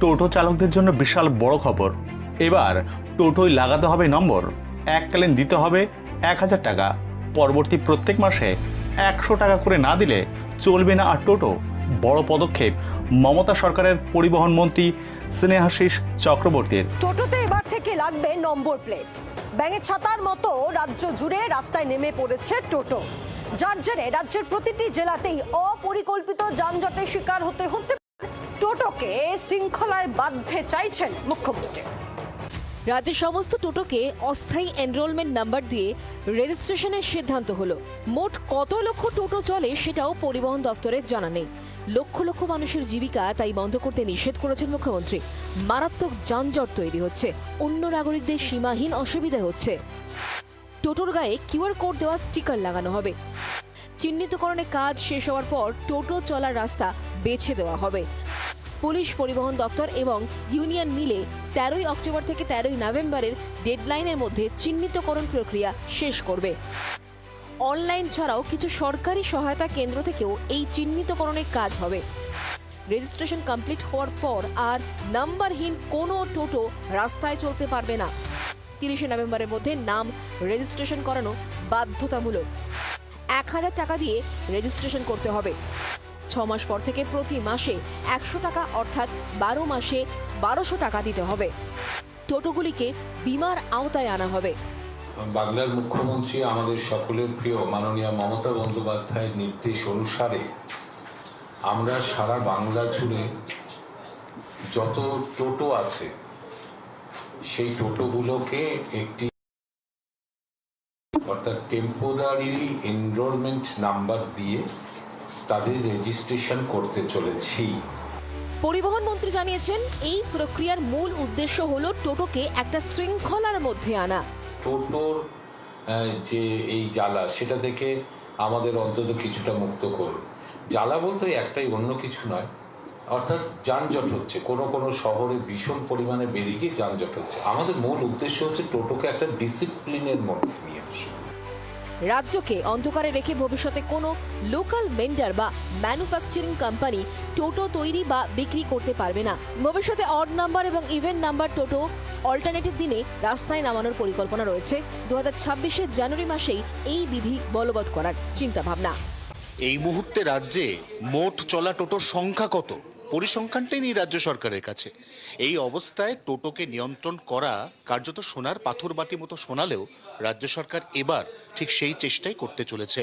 টোটো চালকদের জন্য বিশাল বড় খবর। এবার টোটোয় লাগাতে হবে নম্বর, এককালীন দিতে হবে এক হাজার টাকা। পরবর্তী প্রত্যেক মাসে একশো টাকা করে না দিলে চলবে না আর টোটো। বড় পদক্ষেপ মমতা সরকারের পরিবহন মন্ত্রী স্নেহাশিস চক্রবর্তীর। টোটোতে এবার থেকে লাগবে নম্বর প্লেট। ব্যাঙের ছাতার মতো রাজ্য জুড়ে রাস্তায় নেমে পড়েছে টোটো। যার জেরে রাজ্যের প্রতিটি জেলাতেই অপরিকল্পিত যানজটের শিকার হতে হতে। টোটোকে শৃঙ্খলায় বাঁধতে চাইছেন মুখ্যমন্ত্রী। রাজ্যের সমস্ত টোটোকে অস্থায়ী এনরোলমেন্ট নাম্বার দিয়ে রেজিস্ট্রেশনের সিদ্ধান্ত হলো। মোট কত লক্ষ টোটো চলে সেটাও পরিবহন দফতরের জানা নেই। লক্ষ লক্ষ মানুষের জীবিকা তাই বন্ধ করতে নিষেধ করেছেন মুখ্যমন্ত্রী। মারাত্মক যানজট তৈরি হচ্ছে। অন্য নাগরিকদের সীমাহীন অসুবিধা হচ্ছে। টোটোর গায়ে কিউআর কোড দেওয়া স্টিকার লাগানো হবে। চিহ্নিতকরণের কাজ শেষ হওয়ার পর টোটো চলার রাস্তা বেছে দেওয়া হবে। পুলিশ পরিবহন দপ্তর এবং ইউনিয়ন মিলে তেরোই অক্টোবর থেকে তেরোই নভেম্বরের ডেডলাইনের মধ্যে চিহ্নিতকরণ প্রক্রিয়া শেষ করবে। অনলাইন ছাড়াও কিছু সরকারি সহায়তা কেন্দ্র থেকেও এই চিহ্নিতকরণের কাজ হবে। রেজিস্ট্রেশন কমপ্লিট হওয়ার পর আর নাম্বারহীন কোনো টোটো রাস্তায় চলতে পারবে না। তিরিশে নভেম্বরের মধ্যে নাম রেজিস্ট্রেশন করানো বাধ্যতামূলক। এক হাজার টাকা দিয়ে রেজিস্ট্রেশন করতে হবে। মাস পর থেকে প্রতি মাসে একশো টাকা অর্থাৎ বারো মাসে বারোশো টাকা দিতে হবে। টোটোগুলিকে বিমার আওতায় আনা হবে। বাংলার মুখ্যমন্ত্রী, আমাদের সকলের প্রিয় মাননীয় মমতা বন্দ্যোপাধ্যায়ের নির্দেশ অনুসারে আমরা সারা বাংলা জুড়ে যত টোটো আছে, সেই টোটোগুলোকে একটি অর্থাৎ টেম্পোরারি এনরোলমেন্ট নাম্বার দিয়ে তাদের রেজিস্ট্রেশন করতে চলেছি। পরিবহন মন্ত্রী জানিয়েছেন এই প্রক্রিয়ার মূল উদ্দেশ্য হলো টোটোকে একটা শৃঙ্খলার মধ্যে আনা। টোটোর যে এই জ্বালা সেটা থেকে আমাদের অন্তত কিছুটা মুক্ত করুন। জ্বালা বলতে একটাই অন্য কিছু নয়। অর্থাৎ যানজট হচ্ছে। কোনো কোনো শহরে ভীষণ পরিমাণে বেড়ে গিয়ে যানজট হচ্ছে। আমাদের মূল উদ্দেশ্য হচ্ছে টোটোকে একটা ডিসিপ্লিনের মধ্যে নিয়ে রাজ্যকে অন্ধকারে রেখে ভবিষ্যতে কোনো লোকাল ভেন্ডার বা ম্যানুফ্যাকচারিং কোম্পানি টোটো তৈরি বা বিক্রি করতে পারবে না। ভবিষ্যতে অড নাম্বার এবং ইভেন্ট নাম্বার টোটো অল্টারনেটিভ দিনে রাস্তায় নামানোর পরিকল্পনা রয়েছে। দু হাজার জানুয়ারি মাসেই এই বিধি বলবৎ করার চিন্তাভাবনা। এই মুহূর্তে রাজ্যে মোট চলা টোটোর সংখ্যা কত? পরিসংখ্যানটাই নেই রাজ্য সরকারের কাছে। এই অবস্থায় টোটোকে নিয়ন্ত্রণ করা কার্যত সোনার পাথর বাটি মতো শোনালেও রাজ্য সরকার এবার ঠিক সেই চেষ্টাই করতে চলেছে।